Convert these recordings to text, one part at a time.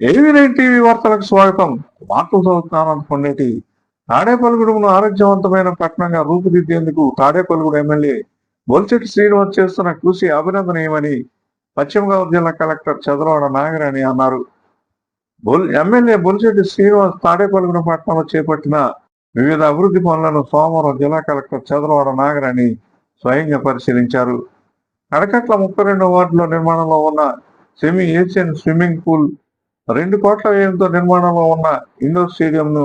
ఏవినైన్ TV వార్తలకు స్వాగతం. వార్తలు చదువుతున్నాను అనుకునేటి తాడేపల్లిగూడెంను ఆరోగ్యవంతమైన పట్టణంగా రూపుదిద్దేందుకు తాడేపల్లిగూడెం ఎమ్మెల్యే బొల్చెట్టి శ్రీనివాస్ చేస్తున్న కృషి అభినందనీయమని పశ్చిమ గోదావరి జిల్లా కలెక్టర్ చంద్రవాడ నాగరాణి అన్నారు. బొల్ ఎమ్మెల్యే బొల్చెట్టి శ్రీనివాస్ తాడేపల్లిగూడెం పట్టణంలో చేపట్టిన వివిధ అభివృద్ధి పనులను సోమవారం జిల్లా కలెక్టర్ చంద్రవాడ నాగరాణి స్వయంగా పరిశీలించారు. అడకట్ల ముప్పై రెండో వార్డులో నిర్మాణంలో ఉన్న సెమీ ఏషియన్ స్విమ్మింగ్ పూల్ రెండు కోట్ల వ్యయంతో నిర్మాణంలో ఉన్న ఇండోర్ స్టేడియంను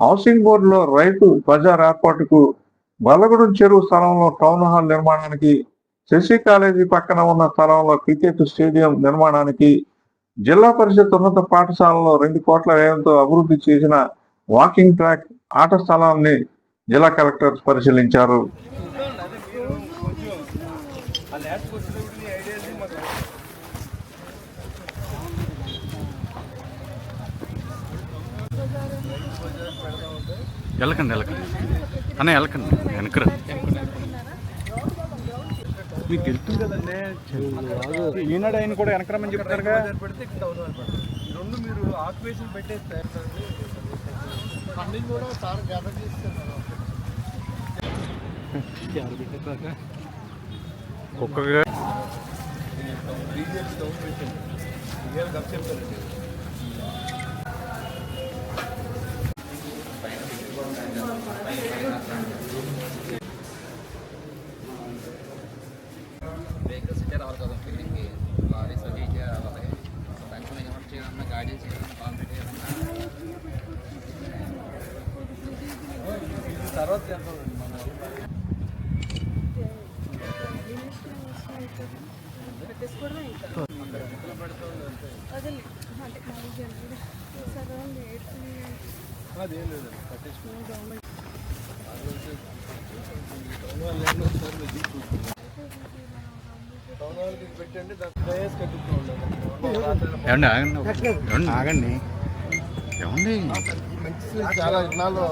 హౌసింగ్ బోర్డులో రైతు బజార్ ఏర్పాటుకు బల్లగూడెం చెరువు స్థలంలో టౌన్ హాల్ నిర్మాణానికి శశి కాలేజీ పక్కన ఉన్న స్థలంలో క్రికెట్ స్టేడియం నిర్మాణానికి జిల్లా పరిషత్ ఉన్నత పాఠశాలలో రెండు కోట్ల వ్యయంతో అభివృద్ధి చేసిన వాకింగ్ ట్రాక్ ఆట స్థలాన్ని జిల్లా కలెక్టర్ పరిశీలించారు. వెళ్ళకండి వెళ్ళకండి అన్న వెళ్ళకండి వెనకరా మీకు తెలుస్తుంది కదండి. ఈనాడు ఆయన కూడా వెనకరమని పడుతుంది ఈ రెండు మీరు ఆక్యుపేషన్ పెట్టేస్తే ఫండింగ్ కూడా సార్ గ్యాదర్ చేస్తున్నారు ఒక్కొక్క బీజేపీ ఇవాళ గప్ చెప్తారండి వెహికల్స్ ఇచ్చే రావాలి కదా ఫీల్డింగ్కి లారీస్ అవి ఇచ్చే రావాలి దానికి ఏమైనా చేయాలన్నా గాడి చేయాలన్నా కాంపీట్ చేయాలన్నా తర్వాత చేద్దామండి మన అదేం లేదు పట్టించుకోండి టౌన్ హాల్కి పెట్టండి దాని ప్లేస్ కట్టుకుని ఉండాలి ఏమండి ఆగండి. ఏమండి? చాలా ఇన్నాళ్ళు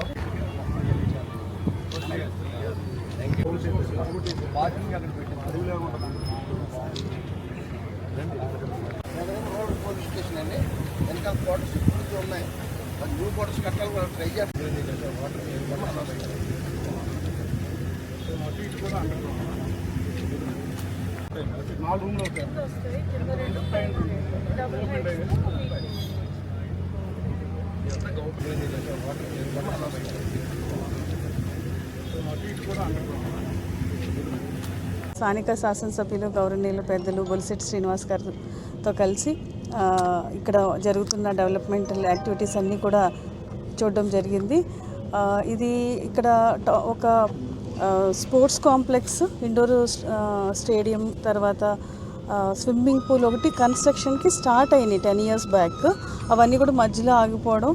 పోలీస్ స్టేషన్ అండి వెనకాల క్వార్టర్స్ ఇప్పుడు ఉన్నాయి మరి న్యూ క్వార్టర్స్ కట్టాలి మనం ట్రై నాలుగు రూమ్లు అవుతాయి స్థానిక శాసనసభ్యులు గౌరవనీయులు పెద్దలు బొలిశెట్టి శ్రీనివాస్ గారితో కలిసి ఇక్కడ జరుగుతున్న డెవలప్మెంటల్ యాక్టివిటీస్ అన్నీ కూడా చూడడం జరిగింది. ఇది ఇక్కడ ట- ఒక స్పోర్ట్స్ కాంప్లెక్స్ ఇండోర్ స్టేడియం తర్వాత స్విమ్మింగ్ పూల్ ఒకటి కన్స్ట్రక్షన్కి స్టార్ట్ అయినాయి టెన్ ఇయర్స్ బ్యాక్. అవన్నీ కూడా మధ్యలో ఆగిపోవడం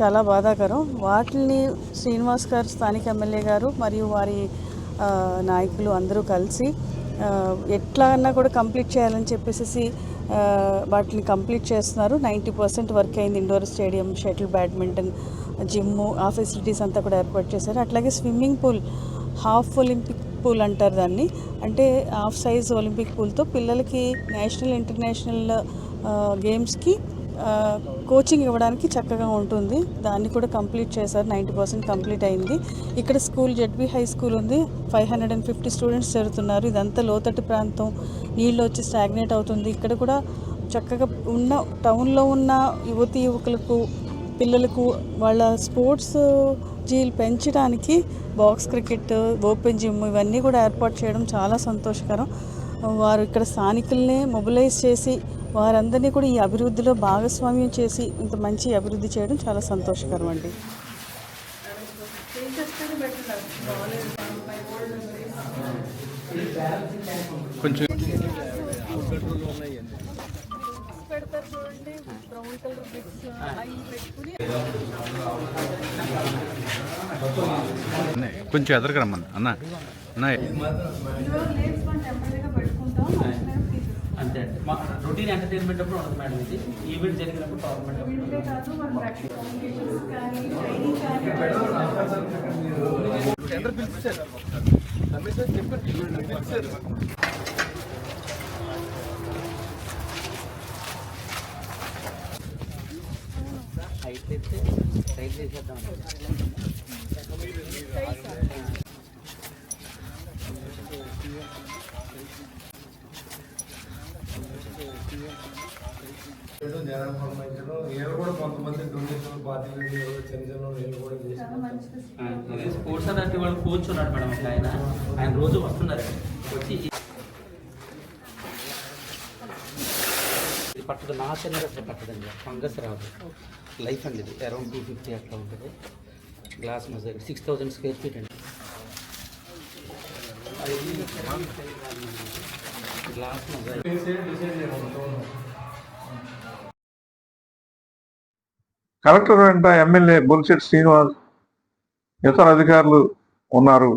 చాలా బాధాకరం. వాటిని శ్రీనివాస్ గారు స్థానిక ఎమ్మెల్యే గారు మరియు వారి నాయకులు అందరూ కలిసి ఎట్లా అన్నా కూడా కంప్లీట్ చేయాలని చెప్పేసి వాటిని కంప్లీట్ చేస్తున్నారు. నైంటీ పర్సెంట్ వర్క్ అయింది indoor stadium shuttle badminton gym ఆ ఫెసిలిటీస్ అంతా కూడా ఏర్పాటు చేశారు. అట్లాగే swimming pool half Olympic pool అంటారు దాన్ని. అంటే హాఫ్ సైజ్ ఒలింపిక్ పూల్తో పిల్లలకి నేషనల్ ఇంటర్నేషనల్ గేమ్స్కి కోచింగ్ ఇవ్వడానికి చక్కగా ఉంటుంది. దాన్ని కూడా కంప్లీట్ చేశారు. నైంటీ పర్సెంట్ కంప్లీట్ అయింది. ఇక్కడ school Z B high school ఉంది. Five hundred and fifty students చేరుతున్నారు. ఇదంతా లోతట్టు ప్రాంతం. నీళ్ళు వచ్చి స్టాగ్నేట్ అవుతుంది. ఇక్కడ కూడా చక్కగా ఉన్న టౌన్లో ఉన్న యువతి యువకులకు పిల్లలకు వాళ్ళ స్పోర్ట్స్ జీలు పెంచడానికి బాక్స్ క్రికెట్ ఓపెన్ జిమ్ ఇవన్నీ కూడా ఏర్పాటు చేయడం చాలా సంతోషకరం. వారు ఇక్కడ స్థానికుల్ని మొబిలైజ్ చేసి వారందరినీ కూడా ఈ అభివృద్ధిలో భాగస్వామ్యం చేసి ఇంత మంచి అభివృద్ధి చేయడం చాలా సంతోషకరం అండి. కొంచెం అన్నయ్య, కొంచెం ఎదరకరమ్మన్న అన్న అన్న. అంతే అండి మా రొటీన్ ఎంటర్టైన్మెంట్ అప్పుడు ఉండదు మేడం ఇది. ఈవెంట్ జరిగినప్పుడు గవర్నమెంట్ టెండర్ పిలిచారు. సైడ్ చేసేద్దాం నేను కూడా కొంతమంది డొనేషన్ పార్టీలు చిన్న చిన్న నేను కూడా చేసి స్పోర్ట్స్ అథారిటీ వాళ్ళు కోచ్ మేడం ఆయన ఆయన రోజు వస్తున్నారు వచ్చి పట్టదు నా అనేది అసలు పట్టదండి. ఫంగస్ రాదు. లైఫ్ అండి ఇది. అరౌండ్ టూ ఫిఫ్టీ అట్లా ఉంటుంది. Glass mosaic. Six thousand square feet అండి. గ్లాస్ కలెక్టర్ వెంట ఎమ్మెల్యే బొలిశెట్టి శ్రీనివాస్ ఇతర అధికారులు ఉన్నారు.